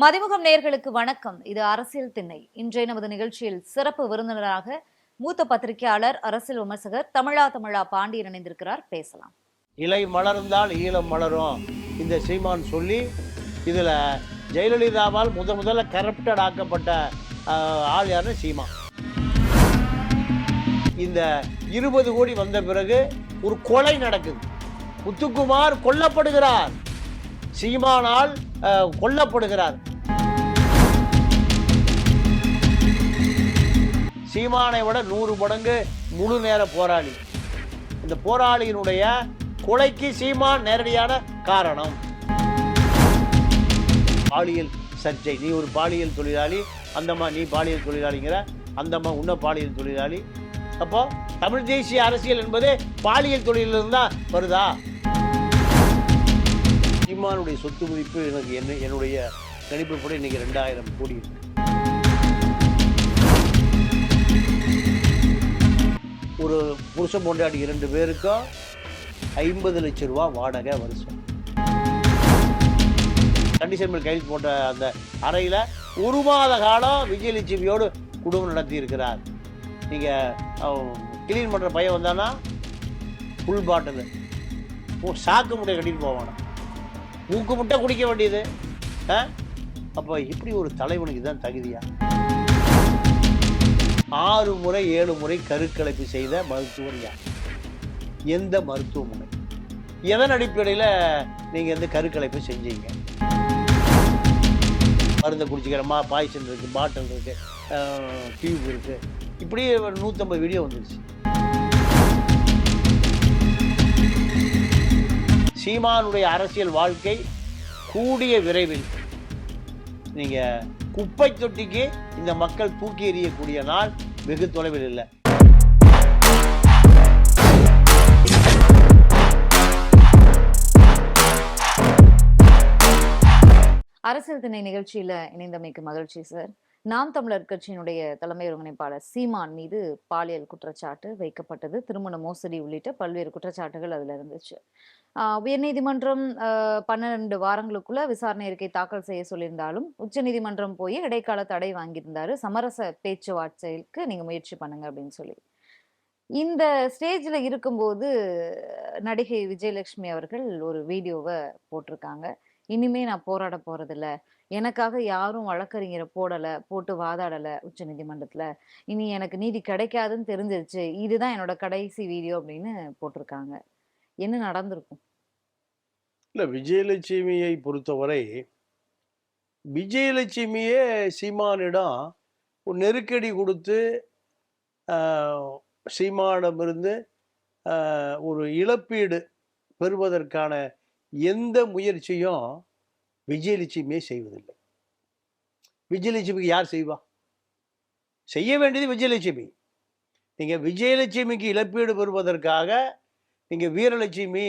மதிமுகம் நேர்களுக்கு வணக்கம். இது அரசியல் திண்ணை. இன்றைய நமது நிகழ்ச்சியில் சிறப்பு விருந்தினராக மூத்த பத்திரிகையாளர் அரசியல் விமர்சகர் தமிழா தமிழா பாண்டியன் இணைந்திருக்கிறார். பேசலாம். இலை மலர்ந்தால் ஈழம் மலரும். இந்த சீமான் சொல்லி இதில் ஜெயலலிதாவால் முத முதல்ல கரப்டட் ஆக்கப்பட்ட ஆள் யாருன்னு சீமா இந்த இருபது கோடி வந்த பிறகு ஒரு கொலை நடக்குது. முத்துக்குமார் கொல்லப்படுகிறார். சீமானால் கொல்லப்படுகிறார். சீமானை விட நூறு மடங்கு முழு நேர போராளி. இந்த போராளியினுடைய கொலைக்கு சீமான் நேரடியான காரணம். பாலியல் சர்ச்சை. நீ ஒரு பாலியல் தொழிலாளி அந்தம்மா நீ பாலியல் தொழிலாளிங்கிற அந்தம்மா உன்ன பாலியல் தொழிலாளி. அப்போ தமிழ் தேசிய அரசியல் என்பது பாலியல் தொழிலிருந்து தான் வருதா? சீமானுடைய சொத்து மதிப்பு எனக்கு என்ன என்னுடைய கணிப்புப்படி இன்னைக்கு ரெண்டாயிரம் கோடி இருக்கு. ஒரு புருஷன் பொண்டாட்டி இரண்டு பேருக்கும் ஐம்பது லட்சம் ரூபா வாடகை வருஷம். கண்டிஷன் மேல் கையெழுத்து போட்ட அந்த அறையில் ஒரு மாத காலம் விஜயலட்சுமியோடு குடும்பம் நடத்தி இருக்கிறார் நீங்கள் கிளீன் பண்ணுற பையன் வந்தானா? ஃபுல் பாட்டில் சாக்கு முட்டை கட்டிட்டு போவானா? மூக்கு முட்டை குடிக்க வேண்டியது. ஆ? அப்போ இப்படி ஒரு தலைவனுக்கு தான் தகுதியா? ஆறு முறை ஏழு முறை கருக்கலைப்பு செய்த மருத்துவர் யார்? எந்த மருத்துவமனை? எதன் அடிப்படையில் நீங்கள் வந்து கருக்கலைப்பு செஞ்சீங்க? மருந்தை குடிச்சிக்கிறமா பாய்ச்சல் இருக்குது பாட்டில் இருக்குது டியூப் இருக்குது இப்படி நூற்றம்பது வீடியோ வந்துருச்சு. சீமானுடைய அரசியல் வாழ்க்கை கூடிய விரைவில் நீங்கள் குப்பை தொட்டிக்கு இந்த மக்கள் தூக்கி எறியக்கூடிய நாள் வெகு தொலைவில் இல்லை. அரசியல் திணை நிகழ்ச்சியில் இணைந்தமைக்கு மகிழ்ச்சி சார். நாம் தமிழர் கட்சியினுடைய தலைமை ஒருங்கிணைப்பாளர் சீமான் மீது பாலியல் குற்றச்சாட்டு வைக்கப்பட்டது. திருமண மோசடி உள்ளிட்ட பல்வேறு குற்றச்சாட்டுகள் அதுல இருந்துச்சு. ஆஹ் உயர்நீதிமன்றம் ஆஹ் பன்னிரண்டு வாரங்களுக்குள்ள விசாரணை அறிக்கை தாக்கல் செய்ய சொல்லியிருந்தாலும் உச்சநீதிமன்றம் போய் இடைக்கால தடை வாங்கியிருந்தாரு. சமரச பேச்சுவார்த்தைக்கு நீங்க முயற்சி பண்ணுங்க அப்படின்னு சொல்லி. இந்த ஸ்டேஜ்ல இருக்கும்போது நடிகை விஜயலட்சுமி அவர்கள் ஒரு வீடியோவை போட்டிருக்காங்க. இனிமே நான் போராட போறதில்ல. எனக்காக யாரும் வழக்கறிஞரை போடலை போட்டு வாதாடலை உச்ச நீதிமன்றத்தில். இனி எனக்கு நீதி கிடைக்காதுன்னு தெரிஞ்சிருச்சு. இதுதான் என்னோட கடைசி வீடியோ அப்படின்னு போட்டிருக்காங்க. என்ன நடந்திருக்கும்? இல்லை விஜயலட்சுமியை பொறுத்தவரை விஜயலட்சுமியே சீமானிடம் ஒரு நெருக்கடி கொடுத்து சீமானிடமிருந்து ஒரு இழப்பீடு பெறுவதற்கான எந்த முயற்சியும் விஜயலட்சுமியே செய்வதில்லை. விஜயலட்சுமிக்கு யார் செய்வா? செய்ய வேண்டியது விஜயலட்சுமி. நீங்கள் விஜயலட்சுமிக்கு இழப்பீடு பெறுவதற்காக நீங்கள் வீரலட்சுமி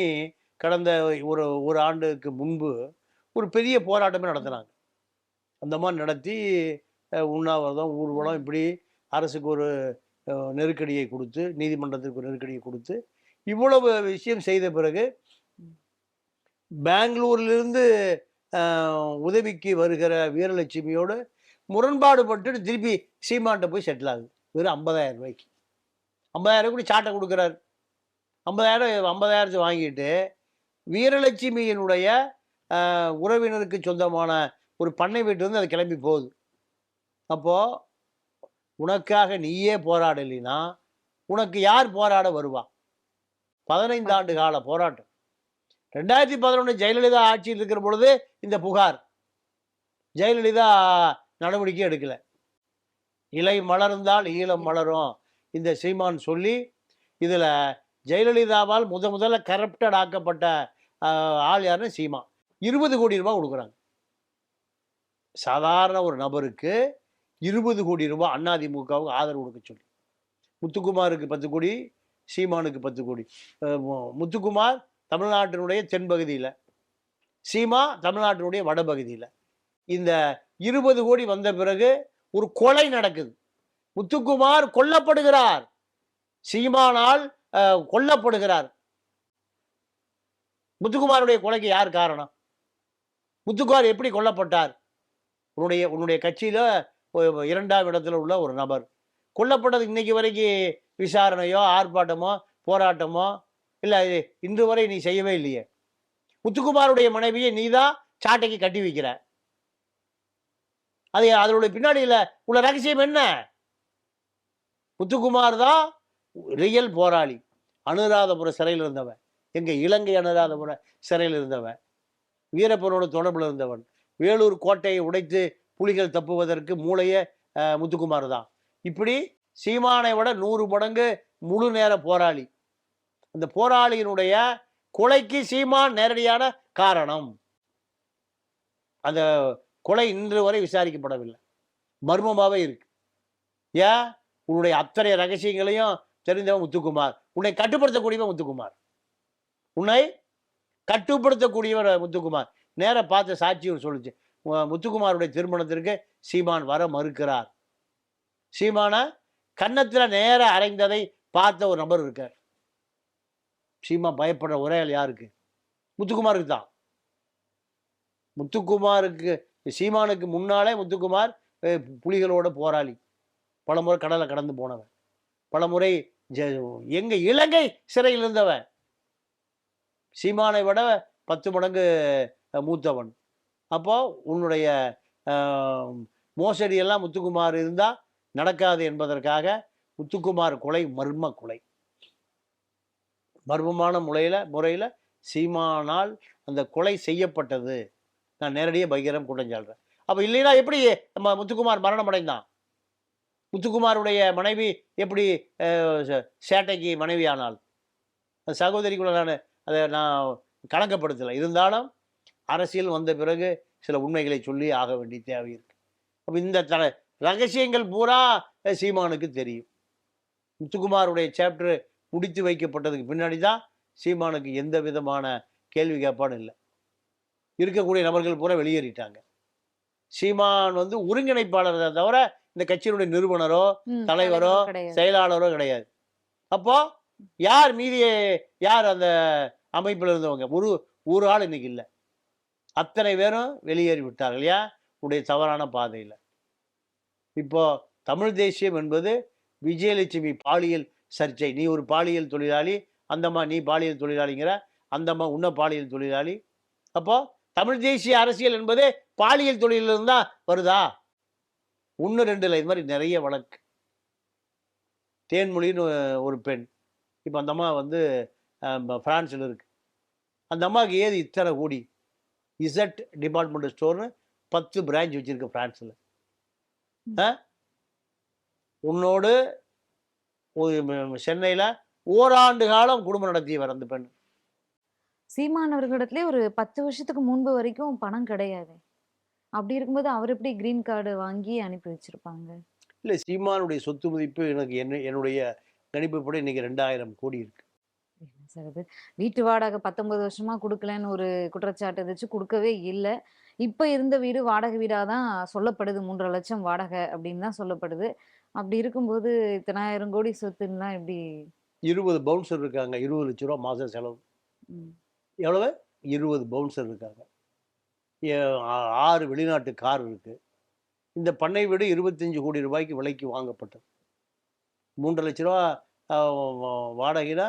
கடந்த ஒரு ஒரு ஆண்டுக்கு முன்பு ஒரு பெரிய போராட்டமே நடத்தினாங்க. அந்த மாதிரி நடத்தி உண்ணாவிரதம் ஊர்வலம் இப்படி அரசுக்கு ஒரு நெருக்கடியை கொடுத்து நீதிமன்றத்திற்கு ஒரு நெருக்கடியை கொடுத்து இவ்வளவு விஷயம் செய்த பிறகு பெங்களூர்லேருந்து உதவிக்கு வருகிற வீரலட்சுமியோடு முரண்பாடு பட்டு திருப்பி சீமான்ட்ட போய் செட்டில் ஆகுது. வெறும் ஐம்பதாயிரம் ரூபாய்க்கு. ஐம்பதாயிரம் கூட சாட்டை கொடுக்குறாரு. ஐம்பதாயிரம் ஐம்பதாயிரத்தை வாங்கிட்டு வீரலட்சுமியினுடைய உறவினருக்கு சொந்தமான ஒரு பண்ணை வீட்டு வந்து அது கிளம்பி போகுது. அப்போது உனக்காக நீயே போராடலைன்னா உனக்கு யார் போராட வருவா? பதினைந்து ஆண்டு கால போராட்டம். ரெண்டாயிரத்தி பதினொன்று ஜெயலலிதா ஆட்சியில் இருக்கிற பொழுது இந்த புகார். ஜெயலலிதா நடவடிக்கை எடுக்கலை. இலை மலர்ந்தால் ஈழம் மலரும் இந்த சீமான் சொல்லி இதில் ஜெயலலிதாவால் முத முதல்ல கரப்டட் ஆக்கப்பட்ட ஆள் யாருன்னு சீமா இருபது கோடி ரூபாய் கொடுக்குறாங்க. சாதாரண ஒரு நபருக்கு இருபது கோடி ரூபாய் அண்ணாதிமுகவுக்கு ஆதரவு கொடுக்க சொல்லி. முத்துக்குமாருக்கு பத்து கோடி சீமானுக்கு பத்து கோடி. முத்துக்குமார் தமிழ்நாட்டினுடைய தென்பகுதியில். சீமா தமிழ்நாட்டினுடைய வடபகுதியில். இந்த இருபது கோடி வந்த பிறகு ஒரு கொலை நடக்குது. முத்துக்குமார் கொல்லப்படுகிறார். சீமானால் கொல்லப்படுகிறார். முத்துக்குமாருடைய கொலைக்கு யார் காரணம்? முத்துக்குமார் எப்படி கொல்லப்பட்டார்? உன்னுடைய உன்னுடைய கட்சியில் இரண்டாம் இடத்துல உள்ள ஒரு நபர். கொல்லப்பட்டது இன்னைக்கு வரைக்கும் விசாரணையோ ஆர்ப்பாட்டமோ போராட்டமோ இல்லை இது இன்று வரை நீ செய்யவே இல்லையே. முத்துக்குமாருடைய மனைவியை நீ தான் சாட்டைக்கு கட்டி வைக்கிற. அது அதனுடைய பின்னாடியில் உள்ள ரகசியம் என்ன? முத்துக்குமார் தான் ரியல் போராளி அனுராதபுர சிறையில் இருந்தவன். எங்கள் இலங்கை அனுராதபுர சிறையில் இருந்தவன். வீரப்பனோட தொடர்பில் இருந்தவன். வேலூர் கோட்டையை உடைத்து புலிகள் தப்புவதற்கு மூளைய முத்துக்குமார் தான். இப்படி சீமானை விட நூறு மடங்கு முழு நேர போராளி. அந்த போராளியினுடைய கொலைக்கு சீமான் நேரடியான காரணம். அந்த கொலை இன்று வரை விசாரிக்கப்படவில்லை. மர்மமாகவே இருக்கு. ஏன்? உன்னுடைய அத்தனை ரகசியங்களையும் தெரிந்தவன் முத்துக்குமார். உன்னை கட்டுப்படுத்தக்கூடியவன் முத்துக்குமார். உன்னை கட்டுப்படுத்தக்கூடியவர் முத்துக்குமார். நேர பார்த்த சாட்சி ஒரு சொல்லுச்சு. முத்துக்குமாருடைய திருமணத்திற்கு சீமான் வர மறுக்கிறார். சீமான கன்னத்தில் நேர அரைந்ததை பார்த்த ஒரு நபர் இருக்கார். சீமா பயப்படுற ஒரே ஆள் யாருக்கு? முத்துக்குமாருக்கு தான். முத்துக்குமாருக்கு சீமானுக்கு முன்னாலே முத்துக்குமார் புலிகளோட போராளி. பலமுறை கடலை கடந்து போனவன். பலமுறை ஜ- எங்க இலங்கை சிறையில் இருந்தவன். சீமானை விட பத்து மடங்கு மூத்தவன். அப்போ உன்னுடைய மோசடியெல்லாம் முத்துக்குமார் இருந்தால் நடக்காது என்பதற்காக முத்துக்குமார் கொலை மர்ம கொலை. மர்மமான முறையில் முறையில் சீமானால் அந்த கொலை செய்யப்பட்டது. நான் நேரடியாக பகிரம் குற்றம் அப்போ அப்ப இல்லைன்னா எப்படி நம்ம முத்துக்குமார் மரணம் அடைந்தான் முத்துக்குமாருடைய மனைவி எப்படி சேட்டைக்கு மனைவி ஆனால் அந்த சகோதரிக்குள்ள நான் அதை நான் கணக்கப்படுத்தலை இருந்தாலும் அரசியல் வந்த பிறகு சில உண்மைகளை சொல்லி ஆக வேண்டிய தேவை இருக்கு. அப்போ இந்த த ரகசியங்கள் பூரா சீமானுக்கு தெரியும். முத்துக்குமாருடைய சாப்டர் முடித்து வைக்கப்பட்டதுக்கு பின்னாடி தான் சீமானுக்கு எந்த விதமான கேள்வி கேட்பாடும் இல்லை. இருக்கக்கூடிய நபர்கள் பூரா வெளியேறிட்டாங்க. சீமான் வந்து ஒருங்கிணைப்பாளர் தவிர இந்த கட்சியினுடைய நிறுவனரோ தலைவரோ, செயலாளரோ கிடையாது. அப்போ யார் மீதி யார் அந்த அமைப்பில் இருந்தவங்க? ஒரு ஒரு ஆள் இன்னைக்கு இல்லை. அத்தனை பேரும் வெளியேறி விட்டார்கள் ஏன் உடைய தவறான பாதையில். இப்போ தமிழ் தேசியம் என்பது விஜயலட்சுமி பாலியல் சர்ச்சை. நீ ஒரு பாலியல் தொழிலாளி அந்தம்மா நீ பாலியல் தொழிலாளிங்கிற அந்தம்மா உன்ன பாலியல் தொழிலாளி. அப்போ தமிழ் தேசிய அரசியல் என்பது பாலியல் தொழிலிருந்து தான் வருதா? ஒன்று ரெண்டுல இது மாதிரி நிறைய வழக்கு. தேன்மொழின்னு ஒரு பெண். இப்போ அந்த அம்மா வந்து ஃப்ரான்ஸில் இருக்கு. அந்த அம்மாவுக்கு ஏது இத்தனை கோடி? இசட் டிபார்ட்மெண்ட் ஸ்டோர்னு பத்து பிரான்ச் வச்சுருக்கு ஃப்ரான்ஸில் உன்னோடு சென்னையில் ஓராண்டு காலம் குடும்பம் நடத்தியவர் அந்த பெண். சீமானவர்களிடத்திலே ஒரு பத்து வருஷத்துக்கு முன்பு வரைக்கும் பணம் கிடையாது. அப்படி இருக்கும்போது அவர் எப்படி கிரீன் கார்டு வாங்கி அனுப்பி வச்சிருப்பாங்க? இல்லை சீமானுடைய சொத்து மதிப்பு எனக்கு என்ன என்னுடைய கணிப்புப்படி இன்னைக்கு ரெண்டாயிரம் கோடி இருக்கு. என்ன சார் இது வீட்டு வாடகை பத்தொன்பது வருஷமா கொடுக்கலன்னு ஒரு குற்றச்சாட்டு வச்சு கொடுக்கவே இல்லை. இப்ப இருந்த வீடு வாடகை வீடா தான் சொல்லப்படுது. மூன்றரை லட்சம் வாடகை அப்படின்னு தான் சொல்லப்படுது. அப்படி இருக்கும்போது இத்தனாயிரம் கோடி சொத்துன்னா எப்படி? இருபது பவுன்சர் இருக்காங்க. இருபது லட்ச ரூபா மாதம் செலவு. எவ்வளவு? இருபது பவுன்சர் இருக்காங்க. ஆறு வெளிநாட்டு கார் இருக்கு. இந்த பண்ணை வீடு இருபத்தஞ்சு கோடி ரூபாய்க்கு விலைக்கு வாங்கப்பட்டது. மூன்றரை லட்ச ரூபா வாடகைனா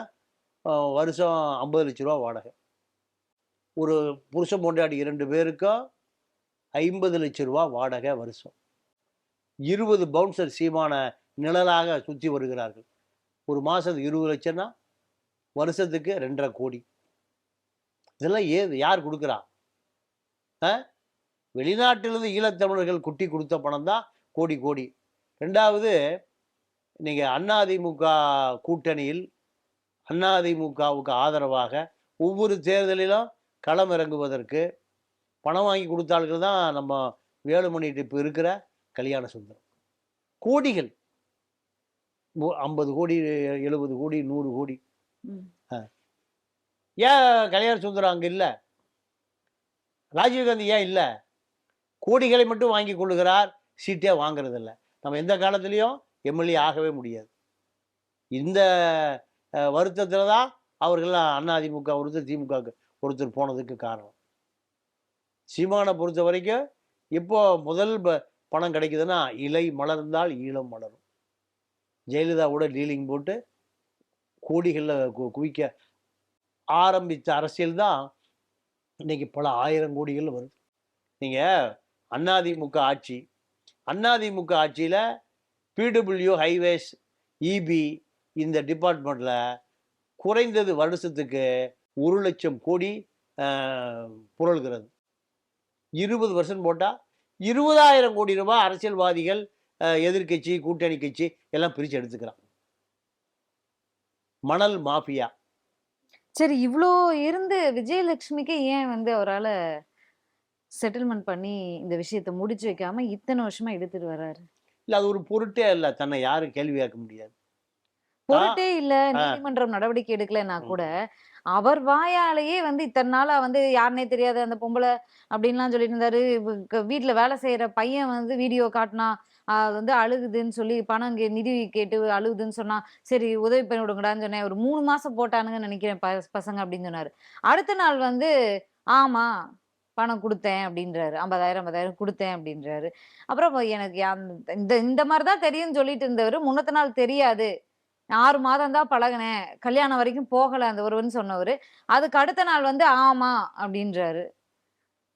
வருஷம் ஐம்பது லட்ச ரூபா வாடகை. ஒரு புருஷன் பொண்டாடி இரண்டு பேருக்கும் ஐம்பது லட்ச ரூபா வாடகை வருஷம். இருபது பவுன்சர் சீமான நிழலாக சுற்றி வருகிறார்கள். ஒரு மாதத்துக்கு இருபது லட்சம்னா வருஷத்துக்கு ரெண்டரை கோடி. இதெல்லாம் ஏது யார் கொடுக்குறா? ஆ? வெளிநாட்டிலிருந்து ஈழத்தமிழர்கள் குட்டி கொடுத்த பணம் தான் கோடி கோடி. ரெண்டாவது நீங்கள் அதிமுக கூட்டணியில் அதிமுகவுக்கு ஆதரவாக ஒவ்வொரு தேர்தலிலும் களம் இறங்குவதற்கு பணம் வாங்கி கொடுத்தாள்கள் தான் நம்ம வேலுமணிட்டு இப்போ இருக்கிற கல்யாண சுந்தரம். கோடிகள். ஐம்பது கோடி எழுபது கோடி நூறு கோடி. ஏன் கல்யாண சுந்தரம் அங்கே இல்லை? ராஜீவ்காந்தி ஏன் இல்லை? கோடிகளை மட்டும் வாங்கி கொள்ளுகிறார் சீட்டே வாங்குறது இல்ல நம்ம எந்த காலத்துலேயும் எம்எல்ஏ ஆகவே முடியாது. இந்த வருத்தத்தில் தான் அவர்கள் அண்ணா அதிமுக ஒருத்தர் திமுக ஒருத்தர் போனதுக்கு காரணம். சீமானை பொறுத்த வரைக்கும் எப்போ முதல் பணம் கிடைக்குதுன்னா இலை மலர்ந்தால் ஈழம் மலரும். ஜெயலலிதாவோட டீலிங் போட்டு கோடிகளில் கு குவிக்க ஆரம்பித்த அரசியல் தான் இன்னைக்கு பல ஆயிரம் கோடிகள் வருது. நீங்கள் அண்ணாதிமுக ஆட்சி அண்ணாதிமுக ஆட்சியில் பிடபிள்யூ ஹைவேஸ் இபி இந்த டிபார்ட்மெண்ட்டில் குறைந்தது வருஷத்துக்கு ஒரு லட்சம் கோடி புரள்கிறது. இருபது வருஷம் போட்டால் இருபதாயிரம் கோடி ரூபாய் அரசியல்வாதிகள் ஆஹ், எதிர்க்கட்சி கூட்டணி கட்சி எல்லாம் பிரித்து எடுத்துக்கிறான். மணல் மாஃபியா. சரி இவ்ளோ இருந்து விஜயலட்சுமிக்கு ஏன் வந்து அவரால செட்டில்மெண்ட் பண்ணி இந்த விஷயத்தை முடிச்சு வைக்காம இத்தனை வருஷமா எடுத்துட்டு வர்றாரு? இல்லை அது ஒரு பொருட்டே இல்லை. தன்னை யாரும் கேள்வி கேட்க முடியாது. பொருட்டே இல்ல. நீதிமன்றம் நடவடிக்கை எடுக்கலைன்னா கூட அவர் வாயாலேயே வந்து இத்தனை நாளா வந்து யாருனே தெரியாது அந்த பொம்பளை அப்படின்லாம் சொல்லிட்டு இருந்தாரு. வீட்டுல க- வேலை செய்யற பையன் வந்து வீடியோ காட்டினா அது வந்து அழுகுதுன்னு சொல்லி பணம் நிதி கேட்டு அழுகுதுன்னு சொன்னா சரி உதவி பண்ணி விடுங்கடான்னு சொன்னேன். ஒரு மூணு மாசம் போட்டானுங்கன்னு நினைக்கிறேன் பசங்க அப்படின்னு சொன்னாரு. அடுத்த நாள் வந்து ஆமா பணம் கொடுத்தேன் அப்படின்றாரு. ஐம்பதாயிரம் ஐம்பதாயிரம் கொடுத்தேன் அப்படின்றாரு. அப்புறம் எனக்கு அந்த- இந்த இந்த மாதிரி தான் தெரியும்னு சொல்லிட்டு இருந்தவர். முன்னத்த நாள் தெரியாது. ஆறு மாதம் தான் பழகினேன். கல்யாணம் வரைக்கும் போகலை அந்த ஒருவன் சொன்னவர். அதுக்கு அடுத்த நாள் வந்து ஆமா அப்படின்றாரு.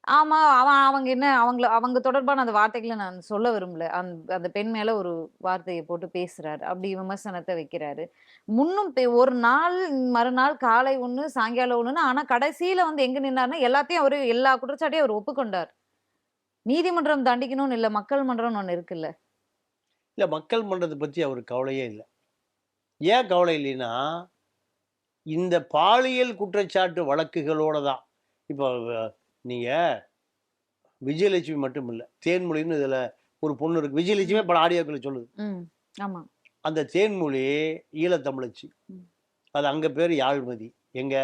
ஆமா அவன் அவங்க என்ன அவங்கள அவங்க தொடர்பான அந்த வார்த்தைகளை நான் சொல்ல விரும்பல. அந் அந்த பெண் மேல ஒரு வார்த்தையை போட்டு பேசுறாரு. அப்படி விமர்சனத்தை வைக்கிறாரு. முன்னும் ஒரு நாள் மறுநாள் காலை ஒண்ணு சாயங்காலம் ஒண்ணுன்னு ஆனா கடைசியில வந்து எங்க நின்னாருன்னா எல்லாத்தையும் அவரு எல்லா குற்றச்சாட்டையும் அவர் ஒப்புக்கொண்டார். நீதிமன்றம் தண்டிக்கணும்னு இல்லை மக்கள் மன்றம்னு ஒன்று இருக்குல்ல. இல்லை மக்கள் மன்றத்தை பற்றி அவர் கவலையே இல்லை. ஏன் கவலை இல்லைன்னா இந்த பாலியல் குற்றச்சாட்டு வழக்குகளோட தான். இப்போ நீங்கள் விஜயலட்சுமி மட்டும் இல்லை தேன்மொழின்னு இதில் ஒரு பொண்ணு இருக்கு. விஜயலட்சுமி பல ஆடியோக்களை சொல்லுது. அந்த தேன்மொழி ஈழத்தமிழச்சி. அது அங்கே பேர் யாழ்மதி. எங்க?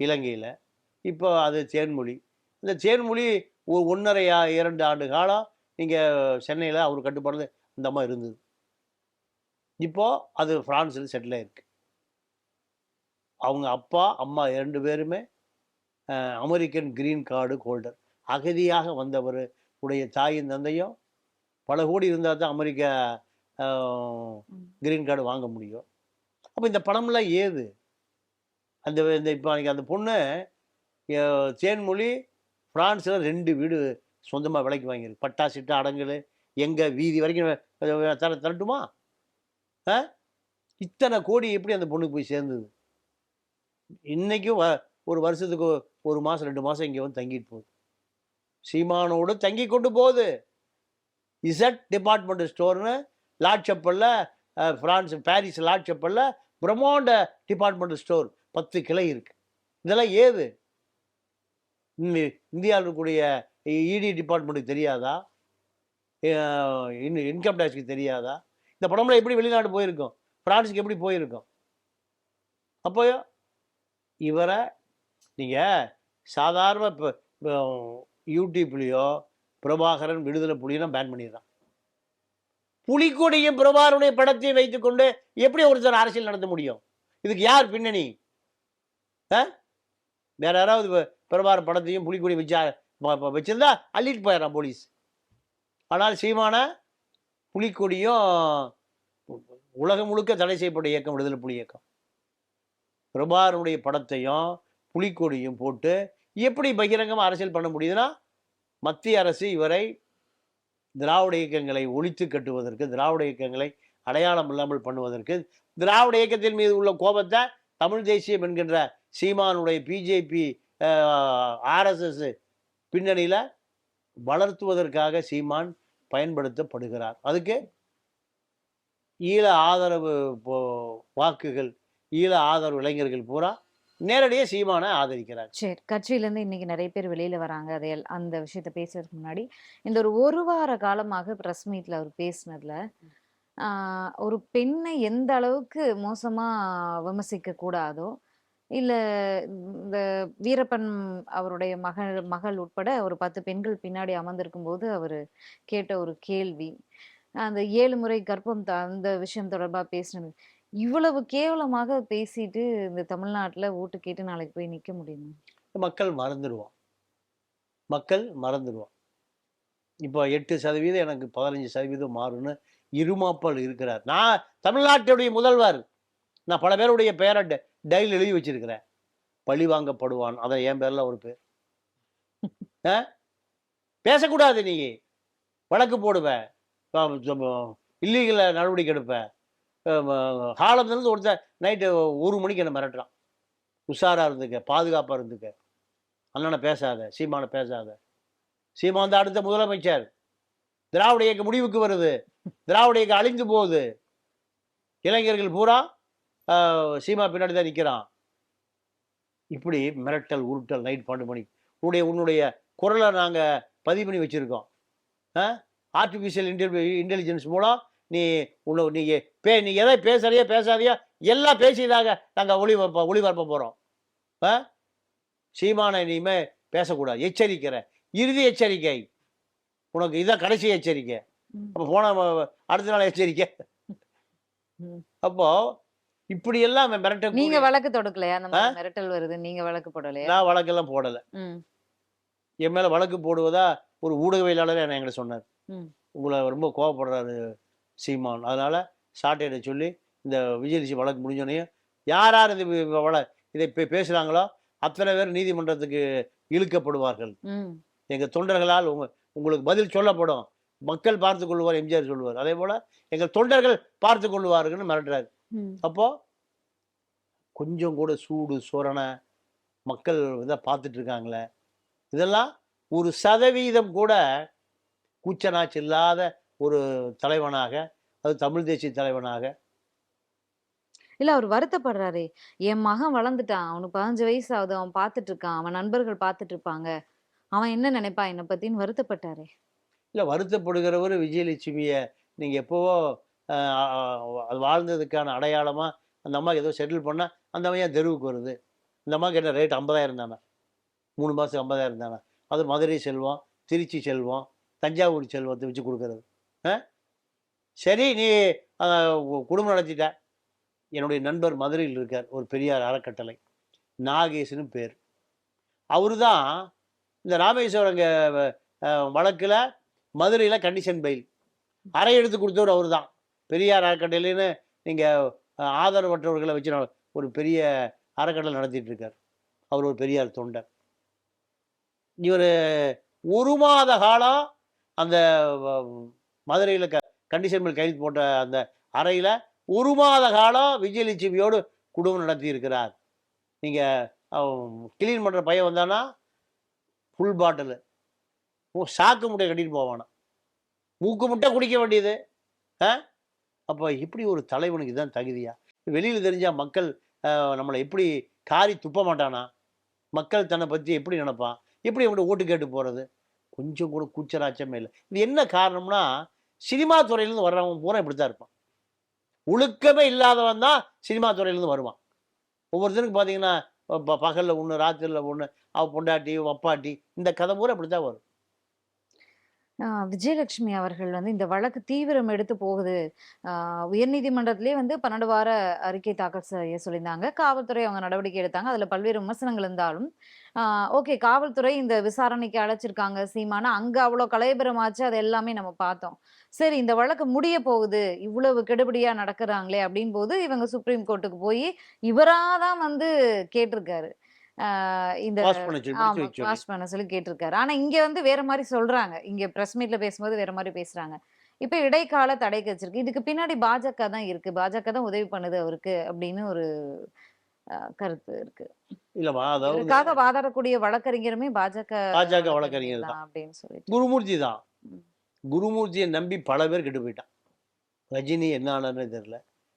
இலங்கையில். இப்போ அது தேன்மொழி. இந்த தேன்மொழி ஒரு ஒன்றரை இரண்டு ஆண்டு காலம் இங்கே சென்னையில் அவர் கட்டுப்பாடு இந்த அம்மா இருந்தது. இப்போது அது ஃப்ரான்ஸில் செட்டில் ஆயிருக்கு. அவங்க அப்பா அம்மா இரண்டு பேருமே அமெரிக்கன் கிரீன் கார்டு ஹோல்டர் அகதியாக வந்தவர் உடைய தாயும் தந்தையும் பல கோடி இருந்தால் தான் அமெரிக்க கிரீன் கார்டு வாங்க முடியும். அப்போ இந்த பணம்லாம் ஏது? அந்த இந்த இப்போ அன்றைக்கி அந்த பொண்ணு தேன்மொழி ஃப்ரான்ஸில் ரெண்டு வீடு சொந்தமாக விலைக்கு வாங்கியிருக்கு. பட்டா சிட்டா அடங்கல் எங்கே வீதி வரைக்கும் தர தரட்டுமா? இத்தனை கோடி எப்படி அந்த பொண்ணுக்கு போய் சேர்ந்தது இன்றைக்கும் வ ஒரு வருஷத்துக்கு ஒரு மாதம் ரெண்டு மாதம் இங்கே வந்து தங்கிட்டு போகுது சீமானோடு தங்கி கொண்டு போகுது இசட் டிபார்ட்மெண்ட் ஸ்டோர்னு லார்ட் செப்பலில் ஃப்ரான்ஸ் பாரிஸ் லார்ட் செப்பலில் பிரம்மாண்ட டிபார்ட்மெண்ட் ஸ்டோர் பத்து கிளை இருக்குது இதெல்லாம் ஏது இந்தியாவில் இருக்கக்கூடிய இடி டிபார்ட்மெண்ட்டுக்கு தெரியாதா இன்கம் டேக்ஸ்க்கு தெரியாதா இந்த படம்லாம் எப்படி வெளிநாடு போயிருக்கும்? பிரான்ஸுக்கு எப்படி போயிருக்கும்? அப்போ இவரை நீங்கள் சாதாரண இப்போ யூடியூப்லேயோ பிரபாகரன் விடுதலை புலியெல்லாம் பேன் பண்ணிடுறான். புலிக்கொடியும் பிரபாகரனுடைய படத்தையும் வைத்துக்கொண்டு எப்படி ஒருத்தர் அரசியல் நடத்த முடியும்? இதுக்கு யார் பின்னணி? ஆ? வேற யாராவது பிரபார பிரபாகரன் படத்தையும் புலிக்கொடி வச்சா வச்சிருந்தா அள்ளிட்டு போயிடறான் போலீஸ். ஆனால் சீமான புலிக்கொடியும் உலகம் முழுக்க தடை செய்யப்பட்ட இயக்கம் விடுதலை புலி இயக்கம். பிரபாகரனுடைய படத்தையும் புலிக்கொடியும் போட்டு எப்படி பகிரங்கமாக அரசியல் பண்ண முடியுதுன்னா மத்திய அரசு இவரை திராவிட இயக்கங்களை ஒழித்து கட்டுவதற்கு திராவிட இயக்கங்களை அடையாளம் இல்லாமல் பண்ணுவதற்கு திராவிட இயக்கத்தின் மீது உள்ள கோபத்தை தமிழ் தேசியம் என்கின்ற சீமானுடைய பிஜேபி ஆர்எஸ்எஸ் பின்னணியில் வளர்த்துவதற்காக சீமான் பயன்படுத்தப்படுகிறார். அதுக்கு ஈழ ஆதரவு போ- வாக்குகள் ஈழ ஆதரவு இளைஞர்கள் பூரா நேரடியாக சீமானை ஆதரிக்கிறார் சரி கட்சியிலேருந்து இன்னைக்கு நிறைய பேர் வெளியில வராங்க. அதை அந்த விஷயத்த பேசுறதுக்கு முன்னாடி இந்த ஒரு ஒரு வார காலமாக பிரஸ் மீட்ல அவர் பேசினதுல ஒரு பெண்ணை எந்த அளவுக்கு மோசமா விமர்சிக்க கூடாதோ இல்ல இந்த வீரப்பன் அவருடைய மகள் மகள் உட்பட ஒரு பத்து பெண்கள் பின்னாடி அமர்ந்திருக்கும் போது அவர் கேட்ட ஒரு கேள்வி. அந்த ஏழு முறை கர்ப்பம் த- அந்த விஷயம் தொடர்பா பேசினது. இவ்வளவு கேவலமாக பேசிட்டு இந்த தமிழ்நாட்டுல ஓட்டு கேட்டு நாளைக்கு போய் நிக்க முடியுமா? மக்கள் மறந்துடுவான் மக்கள் மறந்துடுவான் இப்போ எட்டு சதவீதம் எனக்கு பதினஞ்சு சதவீதம் மாறும்னு இருமாப்பல் இருக்கிறார். நான் தமிழ்நாட்டுடைய முதல்வர். நான் பல பேருடைய பெயரை டைரியில் எழுதி வச்சிருக்கிறேன். பழி வாங்கப்படுவான். அதான் என் பேரில் ஒரு பேர் ஆ? பேசக்கூடாது நீ. வழக்கு போடுவேன். இல்லீகல நடவடிக்கை எடுப்பேன். ஹாலம்லேருந்து ஒருத்த நைட்டு ஒரு மணிக்கு என்ன மிரட்டுறான். உஷாராக இருந்துக்க பாதுகாப்பாக இருந்துக்க. அண்ணனை பேசாத சீமான பேசாத. சீமான் தான் அடுத்த முதலமைச்சர். திராவிட இயக்க முடிவுக்கு வருது. திராவிட இயக்கம் அழிந்து போகுது. இளைஞர்கள் பூரா சீமா பின்னாடி தான் நிற்கிறான் இப்படி மிரட்டல் உருட்டல் நைட் பன்னெண்டு மணி. உன்னுடைய உன்னுடைய குரலை நாங்கள் பதிவு பண்ணி வச்சுருக்கோம். ஆர்டிஃபிஷியல் இன்டெலி இன்டெலிஜென்ஸ் மூலம் நீ உன்னை நீ பே நீ எதை பேசுறியோ பேசாதையோ எல்லாம் பேசியதாக நாங்கள் ஒளிபரப்ப ஒளிபரப்ப போகிறோம் ஆ? சீமானை இனிமே பேசக்கூடாது. எச்சரிக்கிற. இறுதி எச்சரிக்கை. உனக்கு இதான் கடைசி எச்சரிக்கை. அப்போ போன அடுத்த நாள் எச்சரிக்கை. ம். இப்படி எல்லாம் மிரட்ட நீங்க வழக்கு தொடுக்கலையா? அந்த மாதிரி மிரட்டல் வருது நீங்க வழக்கு போடலையா? நான் வழக்கெல்லாம் போடலை. என் மேல வழக்கு போடுவதா ஒரு ஊடகவியலாளர் என்ன என்கிட்ட சொன்னார். உங்களை ரொம்ப கோவப்படுறாரு சீமான். அதனால சாட்டையிட சொல்லி இந்த விஜயலிசி வழக்கு முடிஞ்சோடனே யார் யார் இது வி- வழ இதை பேசுறாங்களோ அத்தனை பேர் நீதிமன்றத்துக்கு இழுக்கப்படுவார்கள். எங்க தொண்டர்களால் உங்க உங்களுக்கு பதில் சொல்லப்படும். மக்கள் பார்த்து கொள்வார் எம்ஜிஆர் சொல்லுவார். அதே போல எங்கள் தொண்டர்கள் பார்த்து கொள்வார்கள்னு மிரட்டுறாரு. அப்போ கொஞ்சம் கூட சூடு சொரணை மக்கள் இதை பார்த்துட்டு இருக்காங்களே இதெல்லாம் ஒரு சதவீதம் கூட கூச்சநாச்சு இல்லாத ஒரு தலைவனாக அது தமிழ் தேசிய தலைவனாக. இல்ல அவர் வருத்தப்படுறாரே. என் மகன் வளர்ந்துட்டான் அவனுக்கு பதினஞ்சு வயசு ஆகுது அவன் பார்த்துட்டு இருக்கான் அவன் நண்பர்கள் பார்த்துட்டு இருப்பாங்க. அவன் என்ன நினைப்பான் என்னை பத்தின்னு வருத்தப்பட்டாரே. இல்லை வருத்தப்படுகிறவர் விஜயலட்சுமியை நீங்கள் எப்போவோ அது வாழ்ந்ததுக்கான அடையாளமாக அந்த அம்மாவுக்கு ஏதோ செட்டில் பண்ணால் அந்த அம்மா ஏன் தெருவுக்கு வருது? இந்த அம்மாவுக்கு என்ன ரேட் ஐம்பதாயிரம் தானே. மூணு மாதத்துக்கு ஐம்பதாயிரம் தானே. அது மதுரை செல்வம் திருச்சி செல்வம் தஞ்சாவூர் செல்வத்தை வச்சு கொடுக்கறது. ஆ சரி நீ குடும்பம் நடத்திட்ட. என்னுடைய நண்பர் மதுரையில் இருக்கார் ஒரு பெரியார் அறக்கட்டளை. நாகேஷ்னு பேர். அவரு தான் இந்த ராமேஸ்வரங்க வழக்கில் மதுரையில் கண்டிஷன் பெயில் அறை எடுத்து கொடுத்தவர் அவர் தான் பெரியார் அறக்கட்டளைன்னு நீங்கள் ஆதரவற்றவர்களை வச்சு ஒரு பெரிய அறக்கட்டளை நடத்திட்டு இருக்கார் அவர் ஒரு பெரியார் தொண்டர். இவர் ஒரு மாத காலம் அந்த மதுரையில் க கண்டிஷன் மேல் கைது போட்ட அந்த அறையில் ஒரு மாத காலம் விஜயலட்சுமியோடு குடும்பம் நடத்தி இருக்கிறார் நீங்கள் கிளீன் பண்ணுற பையன் வந்தானா ஃபுல் பாட்டில் ஓ சாக்கு முட்டை கட்டிட்டு போவானா மூக்கு முட்டை குடிக்க வேண்டியது. ஆ அப்போ இப்படி ஒரு தலைவனுக்கு தான் தகுதியா? வெளியில் தெரிஞ்சால் மக்கள் நம்மளை எப்படி காரி துப்ப மாட்டானா? மக்கள் தன்னை பற்றி எப்படி நினைப்பான்? எப்படி அவங்கள்ட்ட ஓட்டு கேட்டு போகிறது கொஞ்சம் கூட கூச்சராச்சமே இல்லை. இது என்ன காரணம்னா சினிமா துறையிலேருந்து வர்றவன் பூரா இப்படி தான் இருப்பான். ஒழுக்கமே இல்லாதவன் தான் சினிமா துறையிலேருந்து வருவான். ஒவ்வொருத்தருக்கும் பார்த்தீங்கன்னா ப பகலில் ஒன்று ராத்திரியில் ஒன்று அவள் பொண்டாட்டி வப்பாட்டி இந்த கதை பூரா இப்படி தான் வரும். ஆஹ் விஜயலட்சுமி அவர்கள் வந்து இந்த வழக்கு தீவிரம் எடுத்து போகுது. ஆஹ் உயர்நீதிமன்றத்திலே வந்து பன்னெண்டு வார அறிக்கை தாக்கல் செய்ய சொல்லியிருந்தாங்க. காவல்துறை அவங்க நடவடிக்கை எடுத்தாங்க. அதுல பல்வேறு விமர்சனங்கள் இருந்தாலும் ஓகே காவல்துறை இந்த விசாரணைக்கு அழைச்சிருக்காங்க சீமானா. அங்க அவ்வளவு கலையபுரமாச்சு அது எல்லாமே நம்ம பார்த்தோம். சரி இந்த வழக்கு முடிய போகுது. இவ்வளவு கெடுபடியாக நடக்கிறாங்களே அப்படின் போது இவங்க சுப்ரீம் கோர்ட்டுக்கு போய் இவராதான் வந்து கேட்டிருக்காரு. இந்த பாஸ் பண்ண சொல்லி சொல்லி. கேட்டிருக்காரு. ஆனா இங்க வந்து வேற மாதிரி சொல்றாங்க. இங்க பிரஸ் மீட்ல பேசும்போது வேற மாதிரி பேசுறாங்க. இப்ப இடைக்கால தடைக்கு வச்சிருக்கு இதுக்கு பின்னாடி பாஜக தான் இருக்கு. பாஜக தான் உதவி பண்ணுது அவருக்கு அப்படின்னு ஒரு கருத்து இருக்கு. இல்லைம்மா அதாவது வாதாடக்கூடிய வழக்கறிஞருமே பாஜக பாஜக வழக்கறிஞர் தான். அப்படின்னு சொல்லிட்டு. குருமூர்த்தி தான். குருமூர்த்தியை நம்பி பல பேர் கெட்டு போயிட்டான். ரஜினி என்ன ஆனார்னு தெரில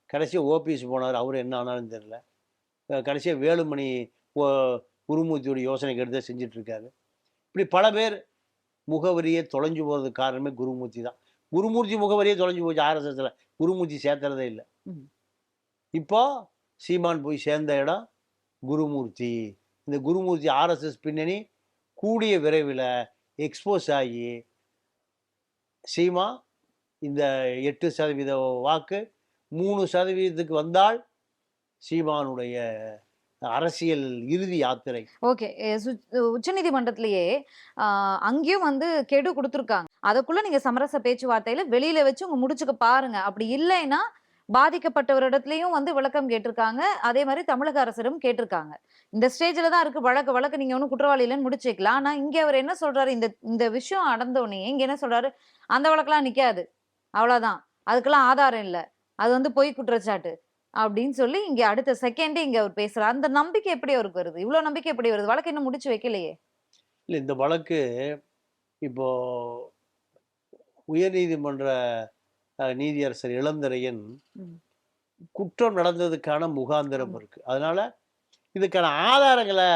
கடைசியாக ஓபிஎஸ் போனார். அவர் என்ன ஆனார்னு தெரில கடைசியாக வேலுமணி குருமூர்த்தியோட யோசனைக்கு எடுத்து செஞ்சுட்டு இருக்காரு இப்படி பல பேர் முகவரியே தொலைஞ்சு போகிறதுக்கு காரணமே குருமூர்த்தி தான். குருமூர்த்தி முகவரியே தொலைஞ்சு போச்சு ஆர்எஸ்எஸ்ல குருமூர்த்தி சேர்த்துறதே இல்லை. இப்போ சீமான் போய் சேர்ந்த இடம் குருமூர்த்தி. இந்த குருமூர்த்தி ஆர்எஸ்எஸ் பின்னணி கூடிய விரைவில் எக்ஸ்போஸ் ஆகி சீமா இந்த எட்டு சதவீத வாக்கு மூணு சதவீதத்துக்கு வந்தால் சீமானுடைய அரசியல் இறுதி யாத்திரை. ஓகே. உச்சநீதிமன்றத்திலேயே ஆஹ், அங்கேயும் வந்து கெடு கொடுத்துருக்காங்க. அதுக்குள்ள நீங்க சமரச பேச்சுவார்த்தையில வெளியில வச்சு உங்க முடிச்சுக்க பாருங்க. அப்படி இல்லைன்னா பாதிக்கப்பட்டவரிடத்துலயும் வந்து விளக்கம் கேட்டிருக்காங்க. அதே மாதிரி தமிழக அரசிடம் கேட்டிருக்காங்க. இந்த ஸ்டேஜில் தான் இருக்கு. வழக்கு வழக்கு நீங்க ஒன்றும் குற்றவாளியிலன்னு முடிச்சுக்கலாம். ஆனா இங்க அவர் என்ன சொல்றாரு? இந்த இந்த விஷயம் அடந்தோடனே உடனே இங்க என்ன சொல்றாரு? அந்த வழக்கெல்லாம் நிக்காது. அவ்வளவுதான். அதுக்கெல்லாம் ஆதாரம் இல்ல. அது வந்து பொய் குற்றச்சாட்டு. அப்படின்னு சொல்லி இங்க அடுத்த செகண்டே இங்க அவர் பேசுறாரு. அந்த நம்பிக்கை எப்படி அவருக்கு வருது? இவ்வளவு நம்பிக்கை எப்படி வருது? வழக்கு இன்னும் முடிச்சு வைக்கலையே. இல்லை இந்த வழக்கு இப்போ உயர்நீதிமன்ற அஹ், நீதியரசர் இளந்தரையன். குற்றம் நடந்ததுக்கான முகாந்திரம். இருக்கு. அதனால இதுக்கான ஆதாரங்களை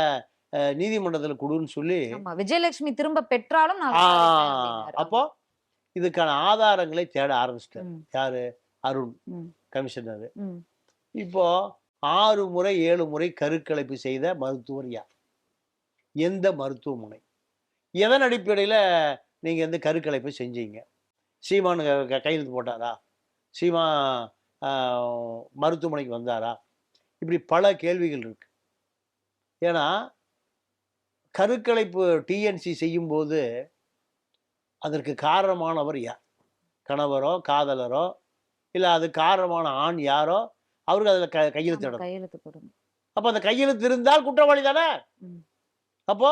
நீதிமன்றத்துல கொடுன்னு சொல்லி விஜயலட்சுமி திரும்ப பெற்றாலும். அப்போ இதுக்கான ஆதாரங்களை தேட ஆரம்பிச்சிட்டார். யாரு? அருண் கமிஷனர். இப்போ ஆறு முறை ஏழு முறை கருக்கலைப்பு செய்த மருத்துவர் யார்? எந்த மருத்துவமனை? எதன் அடிப்படையில் நீங்கள் வந்து கருக்கலைப்பு செஞ்சீங்க? சீமானு க- க- கையெழுத்து போட்டாரா? சீமா மருத்துவமனைக்கு வந்தாரா? இப்படி பல கேள்விகள் இருக்கு. ஏன்னா கருக்கலைப்பு டிஎன்சி செய்யும்போது அதற்கு காரணமானவர் யார்? கணவரோ காதலரோ இல்லை அது காரணமான ஆண் யாரோ அவருக்கு அதில் க கையெழுத்து கையெழுத்து போடணும். அப்போ அந்த கையெழுத்து இருந்தால் குற்றவாளி தானே? ம். அப்போ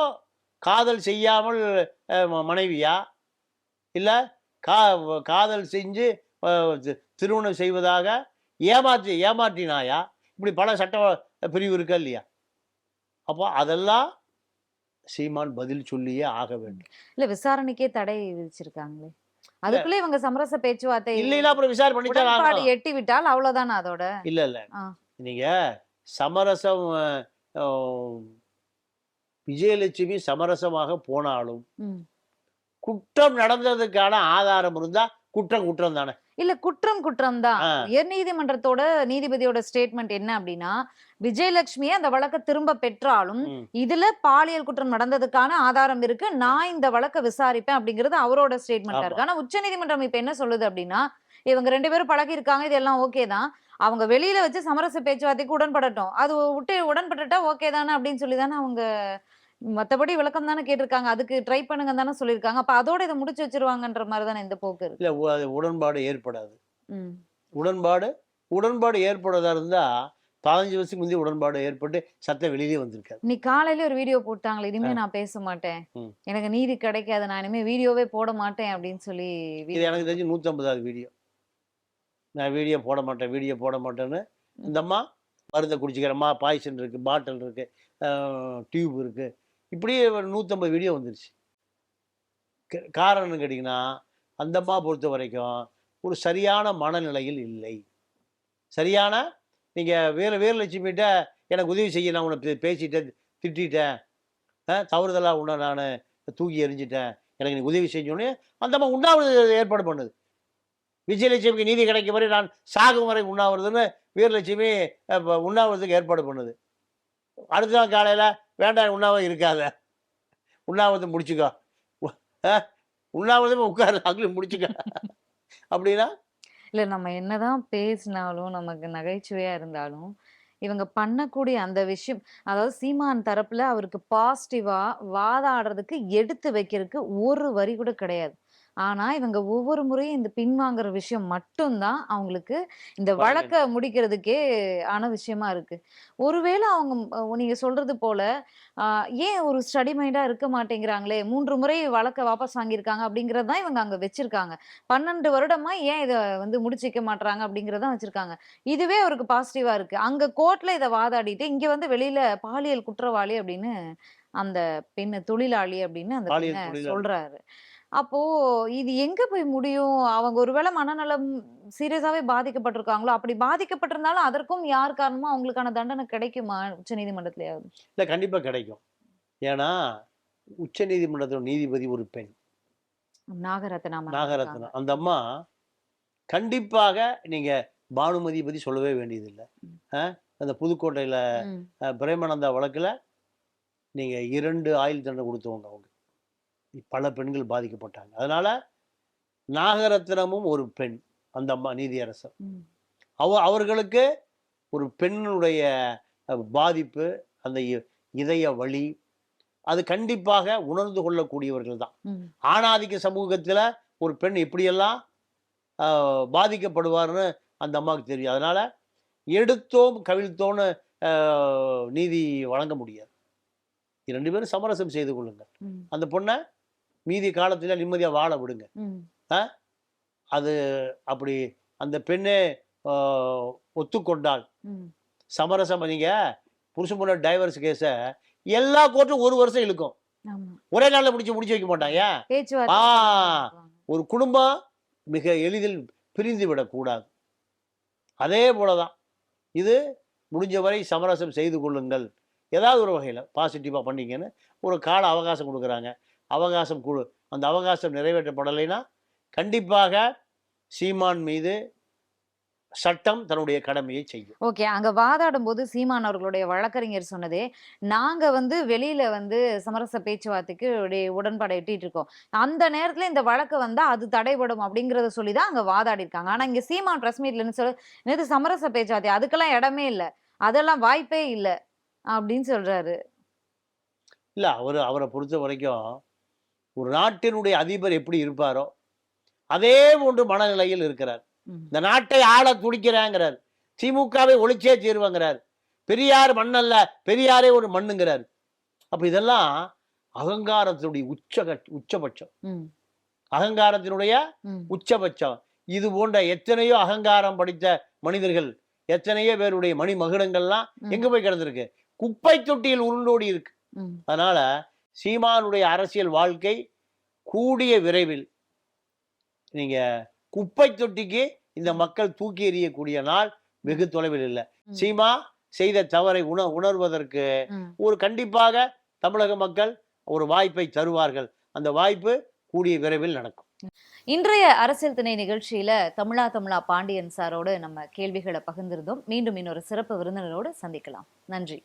காதல் செய்யாமல் மனைவியா? இல்லை கா காதல் செஞ்சு திருமணம் செய்வதாக ஏமாற்றி ஏமாற்றினாயா? இப்படி பல சட்ட பிரிவு இருக்கா இல்லையா? அப்போ அதெல்லாம் சீமான் பதில் சொல்லியே ஆக வேண்டும். இல்ல விசாரணைக்கே தடை விதிச்சிருக்காங்களே. அதுக்குள்ள இவங்க சமரச பேச்சுவார்த்தை இல்லைன்னா அப்புறம் விசாரணை ஆகணும் எட்டி விட்டால் அவ்வளவுதானே அதோட இல்ல இல்ல. நீங்க சமரசம் விஜயலட்சுமி சமரசமாக போனாலும். குற்றம் நடந்ததுக்கான ஆதாரம் இருந்தா குற்றம் குற்றம் தானே இல்ல குற்றம் குற்றம் தான். உயர் நீதிமன்றத்தோட நீதிபதியோட ஸ்டேட்மெண்ட் என்ன அப்படின்னா விஜயலட்சுமியை அந்த வழக்கை திரும்ப பெற்றாலும். இதுல பாலியல் குற்றம் நடந்ததுக்கான ஆதாரம் இருக்கு. நான் இந்த வழக்கை விசாரிப்பேன் அப்படிங்கிறது அவரோட ஸ்டேட்மெண்டா. இருக்கு. ஆனா உச்சநீதிமன்றம் இப்ப என்ன சொல்லுது அப்படின்னா இவங்க ரெண்டு பேரும் பழகி இருக்காங்க இதெல்லாம் ஓகே தான். அவங்க வெளியில வச்சு சமரச பேச்சுவார்த்தைக்கு உடன்படட்டும். அது விட்டு உடன்பட்டுட்டா ஓகே தானே அப்படின்னு சொல்லி தானே அவங்க மத்தபடி விளக்கம் தானே கேட்டிருக்காங்க. அதுக்கு ட்ரை பண்ணுங்க தானே சொல்லியிருக்காங்க. அப்ப அதோட இதை முடிச்சு வச்சிருவாங்கன்ற மாதிரி தானே இந்த போக்கு இல்ல உடன்பாடு ஏற்படாது. உடன்பாடு உடன்பாடு ஏற்படுறதா இருந்தா பதினஞ்சு வருஷத்துக்கு முந்தைய உடன்பாடு ஏற்பட்டு சத்தம் வெளியிலே வந்திருக்காது. இன்னைக்கு காலையில ஒரு வீடியோ போட்டாங்களே இனிமே நான் பேச மாட்டேன். எனக்கு நீதி கிடைக்காது நான் இனிமே வீடியோவே போட மாட்டேன் அப்படின்னு சொல்லி இது எனக்கு தெரிஞ்சு நூற்றம்பதாவது வீடியோ. நான் வீடியோ போட மாட்டேன் வீடியோ போட மாட்டேன்னு. இந்த அம்மா மருந்தை குடிச்சிக்கிறம்மா பாய்சன் இருக்கு பாட்டில் இருக்கு டியூப் இருக்கு. இப்படியே ஒரு நூற்றம்பது வீடியோ வந்துருச்சு. காரணம் கேட்டிங்கன்னா அந்த அம்மா பொறுத்த வரைக்கும் ஒரு சரியான மனநிலையில் இல்லை. சரியான நீங்கள் வீர வீரலட்சுமிகிட்ட எனக்கு உதவி செய்ய நான் உன்னை பேசிட்டேன் திட்டிட்டேன். ஆ, தவறுதலா உன்னை நான் தூக்கி எறிஞ்சிட்டேன். எனக்கு நீ உதவி செஞ்சோடனே அந்த அம்மா உண்ணாவிரத ஏற்பாடு பண்ணுது. விஜயலட்சுமிக்கு நீதி கிடைக்கும் வரை நான் சாகும் வரை உண்ணாவிரதம்னு வீரலட்சுமி அஹ், உண்ணாவிரதத்துக்கு ஏற்பாடு பண்ணுது. அடுத்த நாள் காலையில் வேண்டாம் உண்ணாவிரதம் இருக்காத. உண்ணாவிரதம் முடிச்சுக்கோ. உண்ணாவிரதமே உட்காரு அங்கேயும் முடிச்சுக்க. அப்படின்னா இல்ல நம்ம என்னதான் பேசினாலும் நமக்கு நகைச்சுவையா இருந்தாலும் இவங்க பண்ணக்கூடிய அந்த விஷயம் அதாவது சீமான் தரப்புல அவருக்கு பாசிட்டிவா வாதாடுறதுக்கு எடுத்து வைக்கிறதுக்கு ஒரு வரி கூட கிடையாது. ஆனா இவங்க ஒவ்வொரு முறையும் இந்த பின்வாங்குற விஷயம் மட்டும்தான் அவங்களுக்கு இந்த. வழக்க முடிக்கிறதுக்கே ஆன விஷயமா இருக்கு. ஒருவேளை அவங்க நீங்க சொல்றது போல ஏன் ஒரு ஸ்டடி மைண்டா இருக்க மாட்டேங்கிறாங்களே மூன்று முறை வழக்க வாபஸ் வாங்கியிருக்காங்க அப்படிங்கறது தான் இவங்க அங்க வச்சிருக்காங்க. பன்னெண்டு வருடமா ஏன் இதை வந்து முடிச்சிக்க மாட்றாங்க அப்படிங்கறத வச்சிருக்காங்க. இதுவே அவருக்கு பாசிட்டிவா இருக்கு. அங்க கோர்ட்ல இதை வாதாடிட்டு இங்க வந்து வெளியில பாலியல் குற்றவாளி அப்படின்னு அந்த பெண்ணு தொழிலாளி அப்படின்னு அந்த பெண்ணை. சொல்றாரு. அப்போ இது எங்க போய் முடியும்? அவங்க ஒருவேளை மனநலம் சீரியஸாவே பாதிக்கப்பட்டிருக்காங்களோ? அப்படி பாதிக்கப்பட்டிருந்தாலும் அதற்கும் யார் காரணமோ அவங்களுக்கான தண்டனை கிடைக்குமா உச்ச நீதிமன்றத்திலேயாவது இல்லை கண்டிப்பாக கிடைக்கும். ஏன்னா உச்ச நீதிமன்றத்தோட நீதிபதி ஒரு பெண். நாகரத்னா. மரணம் நாகரத்னம் அந்த அம்மா கண்டிப்பாக நீங்க பானுமதி பத்தி சொல்லவே வேண்டியதில்லை. அந்த புதுக்கோட்டையில பிரேமானந்தா வழக்குல நீங்க இரண்டு ஆயுள் தண்டனை கொடுத்தவங்க அவங்க பல பெண்கள் பாதிக்கப்பட்டாங்க. அதனால நாகரத்னமும் ஒரு பெண் அந்த அம்மா நீதியரசர். அவ அவர்களுக்கு ஒரு பெண்ணுடைய பாதிப்பு அந்த இதய வலி அது கண்டிப்பாக உணர்ந்து கொள்ளக்கூடியவர்கள் தான். ஆணாதிக்க சமூகத்தில் ஒரு பெண் எப்படியெல்லாம் ஆஹ், பாதிக்கப்படுவார்னு அந்த அம்மாவுக்கு தெரியும். அதனால எடுத்தோம் கவிழ்த்தோன்னு நீதி வழங்க முடியாது. ரெண்டு பேரும் சமரசம் செய்து கொள்ளுங்கள். அந்த பொண்ணை மீதி காலத்தில் நிம்மதியாக வாழ விடுங்க. அது அப்படி அந்த பெண்ணே ஒத்துக்கொண்டால். சமரசம் நீங்க புருஷன் பொண்ணு டைவர்ஸ் கேஸை எல்லா கோர்ட்டும் ஒரு வருஷம் இழுக்கும். ஒரே நாளில் முடிச்சு முடிச்சு வைக்க மாட்டாங்க. ஒரு குடும்பம் மிக எளிதில் பிரிந்து விடக்கூடாது. அதே போலதான். இது முடிஞ்ச வரை சமரசம் செய்து கொள்ளுங்கள். ஏதாவது ஒரு வகையில் பாசிட்டிவாக பண்ணீங்கன்னு ஒரு கால அவகாசம் கொடுக்குறாங்க. அவகாசம் கொடு. அந்த அவகாசம் நிறைவேற்றப்படலைன்னா கண்டிப்பாக சீமான் மீது சட்டம் தன்னுடைய கடமையை செய்யும். ஓகே அங்க வாதாடும் போது சீமான் அவர்களுடைய வழக்கறிஞர் சொன்னதே நாங்க வந்து வெளியில வந்து சமரச பேச்சுவார்த்தைக்கு உடன்பாடை எட்டிட்டு இருக்கோம். அந்த நேரத்துல இந்த வழக்கு வந்தா அது தடைபடும் அப்படிங்கறத சொல்லிதான் அங்க வாதாடி இருக்காங்க ஆனா இங்க சீமான் பிரஸ் மீட்ல சொல்லு நேத்து சமரச பேச்சுவார்த்தை? அதுக்கெல்லாம் இடமே இல்ல. அதெல்லாம் வாய்ப்பே இல்ல. அப்படின்னு சொல்றாரு. இல்லை அவர் அவரை பொறுத்த வரைக்கும் ஒரு நாட்டினுடைய அதிபர் எப்படி இருப்பாரோ அதே போன்று மனநிலையில் இருக்கிறார். இந்த நாட்டை ஆள துடிக்கிறாங்கிறார் திமுகவை ஒழிச்சே தீர்வங்கிறார். பெரியார் மண்ணல்ல பெரியாரே ஒரு மண்ணுங்கிறார். அப்ப இதெல்லாம் அகங்காரத்தினுடைய உச்ச உச்சபட்சம். அகங்காரத்தினுடைய உச்சபட்சம். இது போன்ற எத்தனையோ அகங்காரம் படித்த மனிதர்கள் எத்தனையோ பேருடைய மணி மகுடங்கள்லாம். எங்க போய் கிடந்திருக்கு? குப்பை தொட்டியில் உருண்டோடி இருக்கு. அதனால சீமானுடைய அரசியல் வாழ்க்கை கூடிய விரைவில் நீங்க குப்பை தொட்டிக்கு இந்த மக்கள் தூக்கி எறியக்கூடிய நாள் வெகு தொலைவில் இல்லை. சீமா செய்த தவறை உண உணர்வதற்கு. ஒரு கண்டிப்பாக தமிழக மக்கள் ஒரு வாய்ப்பை தருவார்கள். அந்த வாய்ப்பு கூடிய விரைவில் நடக்கும். இன்றைய அரசியல் திணை நிகழ்ச்சியில தமிழா தமிழா பாண்டியன் சாரோடு நம்ம கேள்விகளை பகிர்ந்திருந்தோம். மீண்டும் இன்னொரு சிறப்பு விருந்தினரோடு சந்திக்கலாம். நன்றி.